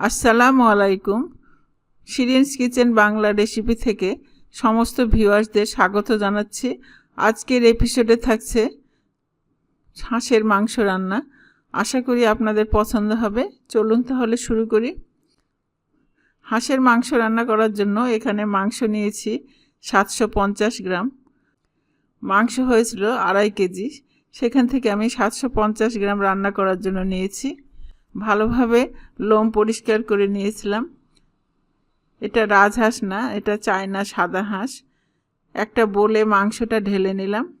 আসসালামু আলাইকুম। সিরিয়ান্স kitchen Bangla recipe থেকে সমস্ত ভিউয়ার্সদের স্বাগত জানাচ্ছি। আজকের এপিসোডে থাকছে হাঁসের মাংস রান্না। আশা করি আপনাদের পছন্দ হবে। চলুন তাহলে শুরু করি। হাঁসের মাংস রান্না করার জন্য এখানে মাংস নিয়েছি সাতশো পঞ্চাশ গ্রাম। মাংস হয়েছিল আড়াই কেজি। সেখান থেকে আমি সাতশো পঞ্চাশ গ্রাম রান্না করার জন্য নিয়েছি। ভালোভাবে লোম পরিষ্কার করে নিয়েছিলাম। এটা রাজহাঁস না, এটা চায়না সাদা হাঁস। একটা বলে মাংসটা ঢেলে নিলাম।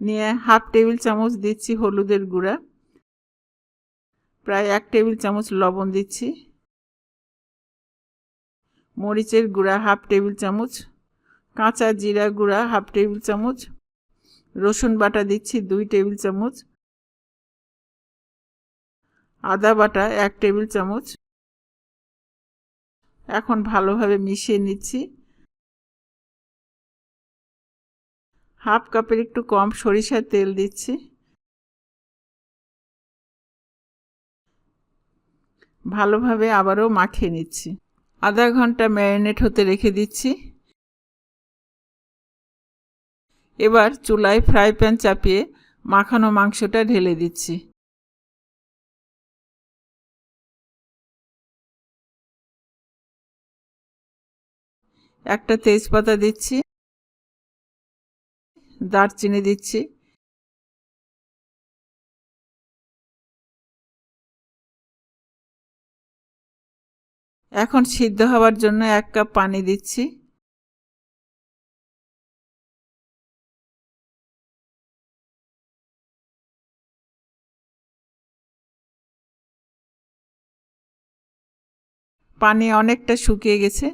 নিয়ে হাফ টেবিল চামচ দিচ্ছি হলুদের গুঁড়া। প্রায় এক টেবিল চামচ লবণ দিচ্ছি। মরিচের গুঁড়া হাফ টেবিল চামচ। কাঁচা জিরা গুঁড়া হাফ টেবিল চামচ। রসুন বাটা দিচ্ছি দুই টেবিল চামচ। আদা বাটা এক টেবিল চামচ। এখন ভালোভাবে মিশিয়ে নিচ্ছি। হাফ কাপের একটু কম সরিষার তেল দিচ্ছি। ভালোভাবে আবারও মাখিয়ে নিচ্ছি। আধা ঘণ্টা ম্যারিনেট হতে রেখে দিচ্ছি। এবার চুলায় ফ্রাই প্যান চাপিয়ে মাখানো মাংসটা ঢেলে দিচ্ছি। একটা তেজপাতা দিচ্ছি, দারচিনি দিচ্ছি। এখন সিদ্ধ হওয়ার জন্য এক কাপ পানি দিচ্ছি। পানি অনেকটা শুকিয়ে গেছে।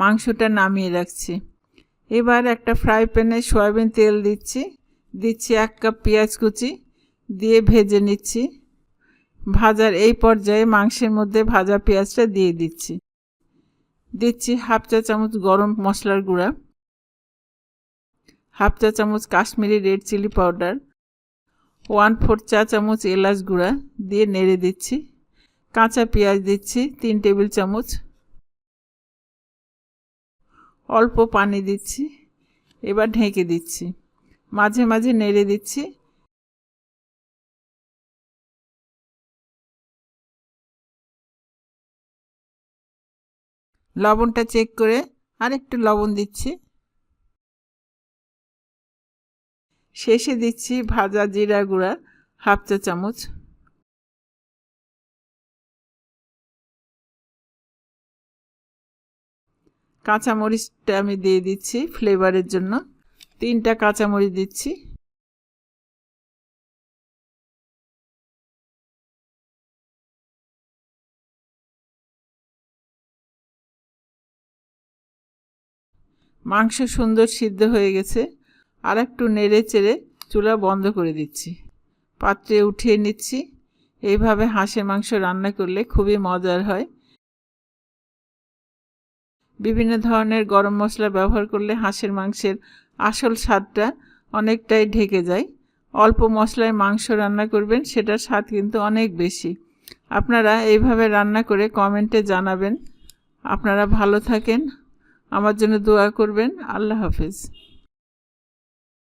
মাংসটা নামিয়ে রাখছি। এবার একটা ফ্রাই প্যানে সয়াবিন তেল দিচ্ছি। দিচ্ছি এক কাপ পেঁয়াজ কুচি দিয়ে ভেজে নিচ্ছি। ভাজার এই পর্যায়ে মাংসের মধ্যে ভাজা পেঁয়াজটা দিয়ে দিচ্ছি। দিচ্ছি হাফ চা চামচ গরম মশলার গুঁড়া। হাফ চা চামচ Kashmiri red chili powder. One four চা চামচ এলাচ গুঁড়া দিয়ে নেড়ে দিচ্ছি। কাঁচা পেঁয়াজ দিচ্ছি তিন টেবিল চামচ। অল্প পানি দিচ্ছি, এবার ঢেকে দিচ্ছি, মাঝে মাঝে নেড়ে দিচ্ছি। লবণটা চেক করে আরেকটু লবণ দিচ্ছি। শেষে দিচ্ছি ভাজা জিরা গুঁড়া হাফ চা চামচ। কাঁচামরিচটা আমি দিয়ে দিচ্ছি ফ্লেভারের জন্য। তিনটা কাঁচামরিচ দিচ্ছি। মাংস সুন্দর সিদ্ধ হয়ে গেছে। আর একটু নেড়ে চেড়ে চুলা বন্ধ করে দিচ্ছি। পাত্রে উঠিয়ে নিচ্ছি। এইভাবে হাঁসের মাংস রান্না করলে খুবই মজার হয়। বিভিন্ন ধরনের গরম মশলা ব্যবহার করলে হাঁসের মাংসের আসল স্বাদটা অনেকটাই ঢেকে যায়। অল্প মশলায় মাংস রান্না করবেন, সেটার স্বাদ কিন্তু অনেক বেশি। আপনারা এইভাবে রান্না করে কমেন্টে জানাবেন। আপনারা ভালো থাকেন। আমার জন্য দোয়া করবেন। আল্লাহ হাফিজ।